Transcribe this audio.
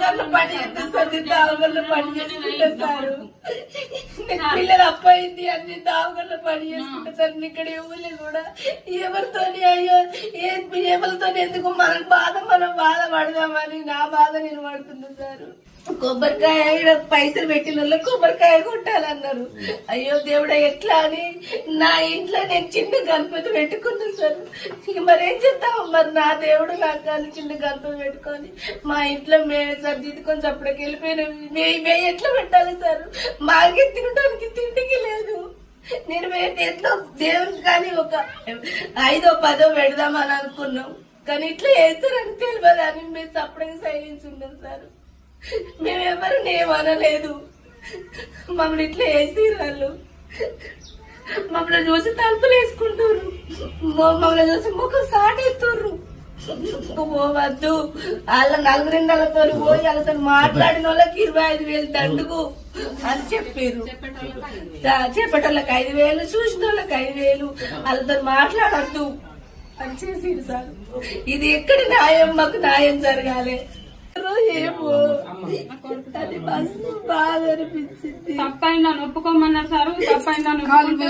దావగర్లు పని చేస్తుంది దావగర్లు పని చేసుకుంటా సారు. నీకు పిల్లలు అప్పయింది అన్ని దావగర్లు పని చేసుకుంటా సార్. ఇక్కడ ఎవరు కూడా ఎవరితోని అయ్యో చేపలతో ఎందుకు మన బాధ మనం బాధ పడదామని నా బాధ నేను పడుతుంది సార్. కొబ్బరికాయ పైసలు పెట్టిన వాళ్ళు కొబ్బరికాయ కొట్టాలన్నారు. అయ్యో దేవుడా ఎట్లా అని? నా ఇంట్లో నేను చిన్న గణపతి పెట్టుకున్నా సార్. మరేం చేద్దాం? మరి నా దేవుడు నాకు కానీ చిన్న గణపతి పెట్టుకొని. మా ఇంట్లో మేమే సార్ దిద్దుకొని అప్పటికి వెళ్ళిపోయిన మే మే ఎట్లా పెట్టాలి సార్? మాకే తింటాం నేను ఎట్లా దేవునికి కానీ ఒక ఐదో పదో పెడదామని అనుకున్నాం. కానీ ఇట్లా వేస్తారని తెలియదు అని మేము సపరేట్ సైలెన్స్ ఉన్నాం సార్. మేమెవరు ఏమనలేదు మమ్మల్ని ఇట్లా వేసి వాళ్ళు. మమ్మల్ని చూసి తలుపులు వేసుకుంటారు మమ్మల్ని చూసి ముఖం సాటేస్తుర్రు పోవద్దు వాళ్ళ నలుగురిండలతో పోయి వాళ్ళతో మాట్లాడిన వాళ్ళకి ఇరవై ఐదు వేలు దండుకు. అని చెప్పారు చెప్పేటోళ్ళకి ఐదు వేలు చూసిన వాళ్ళకి ఐదు వేలు వాళ్ళతో మాట్లాడద్దు అని చేసిరు సార్ ఇది ఎక్కడి న్యాయం మాకు న్యాయం జరగాలి ఏమో అది మస్తు బాధ అనిపించింది తప్పైందని ఒప్పుకోమన్నారు సార్ తప్పైందని ఒప్పుకుంటే